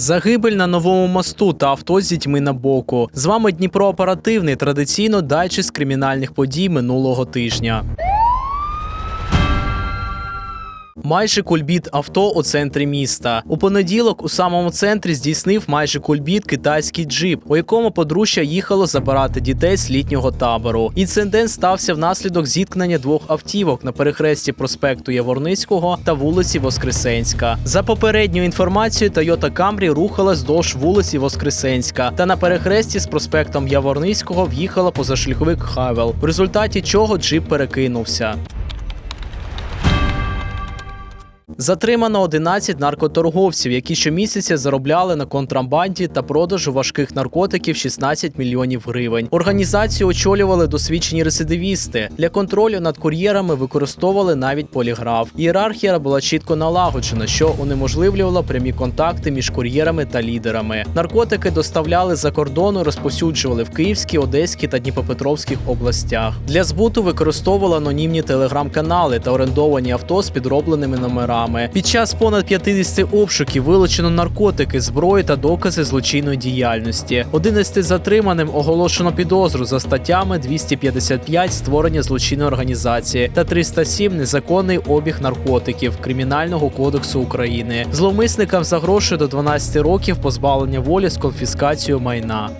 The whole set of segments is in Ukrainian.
Загибель на новому мосту та авто з дітьми на боку. З вами Дніпро оперативний традиційно дайджест кримінальних подій минулого тижня. Майже кульбіт авто у центрі міста. У понеділок у самому центрі здійснив майже кульбіт китайський джип, у якому подружжя їхало забирати дітей з літнього табору. Інцидент стався внаслідок зіткнення двох автівок на перехресті проспекту Яворницького та вулиці Воскресенська. За попередньою інформацією, Toyota Camry рухалась вздовж вулиці Воскресенська та на перехресті з проспектом Яворницького в'їхала позашляховик Хавел, в результаті чого джип перекинувся. Затримано 11 наркоторговців, які щомісяця заробляли на контрабанді та продажу важких наркотиків 16 мільйонів гривень. Організацію очолювали досвідчені рецидивісти. Для контролю над кур'єрами використовували навіть поліграф. Ієрархія була чітко налагоджена, що унеможливлювало прямі контакти між кур'єрами та лідерами. Наркотики доставляли за кордону, і розповсюджували в Київській, Одеській та Дніпропетровських областях. Для збуту використовували анонімні телеграм-канали та орендовані авто з підробленими номерами. Під час понад 50 обшуків вилучено наркотики, зброю та докази злочинної діяльності. 11 затриманим оголошено підозру за статтями 255 створення злочинної організації та 307 незаконний обіг наркотиків Кримінального кодексу України. Зловмисникам загрожує до 12 років позбавлення волі з конфіскацією майна.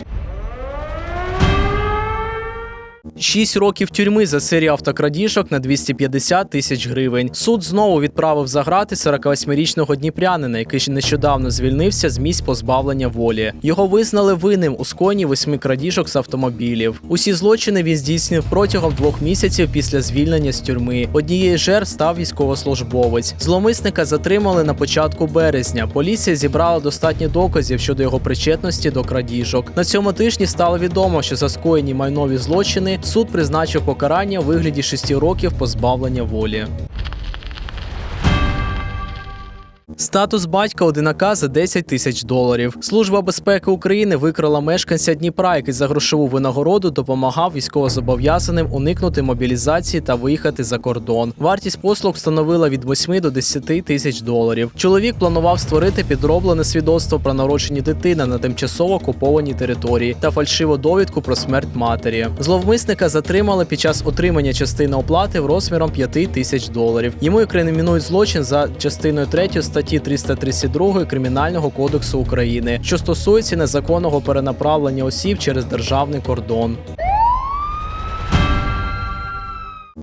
Шість років тюрми за серію автокрадіжок на 250 тисяч гривень. Суд знову відправив за грати 48-річного дніпрянина, який нещодавно звільнився з місць позбавлення волі. Його визнали винним у скоєнні восьми крадіжок з автомобілів. Усі злочини він здійснив протягом двох місяців після звільнення з тюрми. Однією жертв став військовослужбовець. Зломисника затримали на початку березня. Поліція зібрала достатньо доказів щодо його причетності до крадіжок. На цьому тижні стало відомо, що за скоєні майнові злочини суд призначив покарання у вигляді 6 років позбавлення волі. Статус батька одинака за 10 тисяч доларів. Служба безпеки України викрила мешканця Дніпра, який за грошову винагороду допомагав військовозобов'язаним уникнути мобілізації та виїхати за кордон. Вартість послуг становила від 8 до 10 тисяч доларів. Чоловік планував створити підроблене свідоцтво про народження дитини на тимчасово окупованій території та фальшиву довідку про смерть матері. Зловмисника затримали під час отримання частини оплати в розміром 5 тисяч доларів. Йому і кримінують злочин за частиною 3 статті 332 Кримінального кодексу України, що стосується незаконного перенаправлення осіб через державний кордон.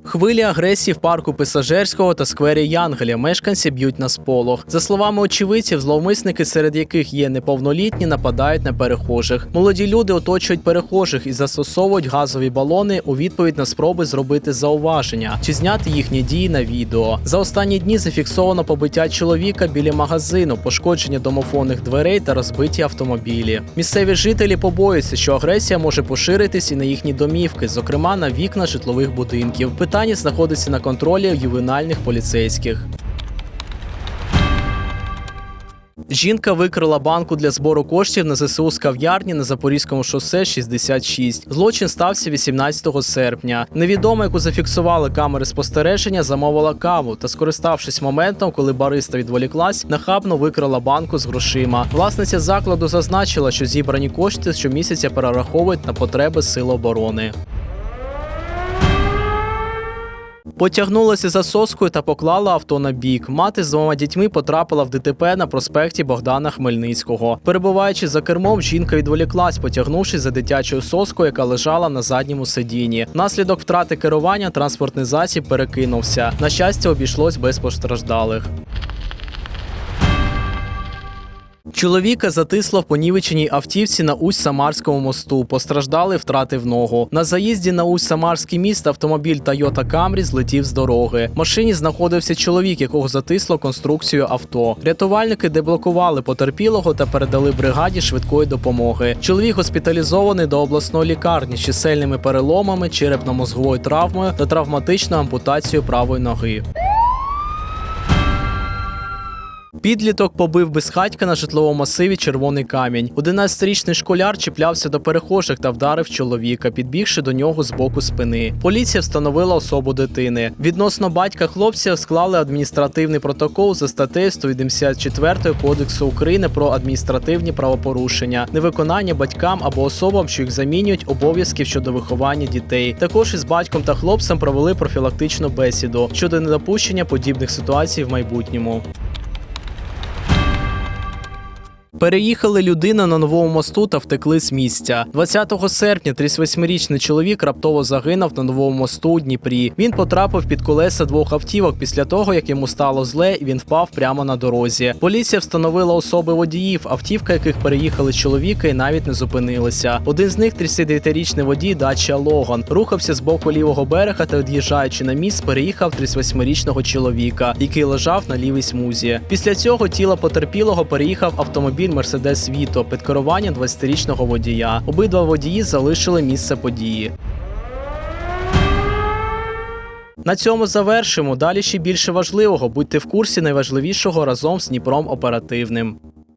Хвилі агресії в парку Пасажирського та сквері Янгеля мешканці б'ють на сполох. За словами очевидців, зловмисники, серед яких є неповнолітні, нападають на перехожих. Молоді люди оточують перехожих і застосовують газові балони у відповідь на спроби зробити зауваження чи зняти їхні дії на відео. За останні дні зафіксовано побиття чоловіка біля магазину, пошкодження домофонних дверей та розбиті автомобілі. Місцеві жителі побоюються, що агресія може поширитись і на їхні домівки, зокрема на вікна житлових будинків. Питання знаходиться на контролі ювенальних поліцейських. Жінка викрила банку для збору коштів на ЗСУ з кав'ярні на Запорізькому шосе 66. Злочин стався 18 серпня. Невідомо, яку зафіксували камери спостереження, замовила каву та, скориставшись моментом, коли бариста відволіклась, нахабно викрила банку з грошима. Власниця закладу зазначила, що зібрані кошти щомісяця перераховують на потреби сил оборони. Потягнулася за соскою та поклала авто на бік. Мати з двома дітьми потрапила в ДТП на проспекті Богдана Хмельницького. Перебуваючи за кермом, жінка відволіклась, потягнувшись за дитячою соскою, яка лежала на задньому сидінні. Внаслідок втрати керування транспортний засіб перекинувся. На щастя, обійшлось без постраждалих. Чоловіка затисло в понівеченій автівці на Усть-Самарському мосту. Постраждали, втратив ногу. На заїзді на Усть-Самарський міст автомобіль Toyota Camry злетів з дороги. В машині знаходився чоловік, якого затисло конструкцію авто. Рятувальники деблокували потерпілого та передали бригаді швидкої допомоги. Чоловік госпіталізований до обласної лікарні з чисельними переломами, черепно-мозговою травмою та травматичною ампутацією правої ноги. Підліток побив безхатька на житловому масиві Червоний камінь. 11-річний школяр чіплявся до перехожих та вдарив чоловіка, підбігши до нього з боку спини. Поліція встановила особу дитини. Відносно батька хлопця склали адміністративний протокол за статтею 184 Кодексу України про адміністративні правопорушення, невиконання батькам або особам, що їх замінюють обов'язків щодо виховання дітей. Також із батьком та хлопцем провели профілактичну бесіду щодо недопущення подібних ситуацій в майбутньому. Переїхали людина на новому мосту та втекли з місця. 20 серпня 38-річний чоловік раптово загинув на новому мосту у Дніпрі. Він потрапив під колеса двох автівок після того, як йому стало зле, і він впав прямо на дорозі. Поліція встановила особи водіїв, автівка яких переїхали чоловіка і навіть не зупинилися. Один з них, 39-річний водій Дача Логан, рухався з боку лівого берега та, від'їжджаючи на міст, переїхав 38-річного чоловіка, який лежав на лівій смузі. Після цього тіло потерпілого переїхав автомобіль Мерседес Віто під керуванням 20-річного водія. Обидва водії залишили місце події. На цьому завершимо. Далі ще більше важливого. Будьте в курсі найважливішого разом з Дніпром оперативним.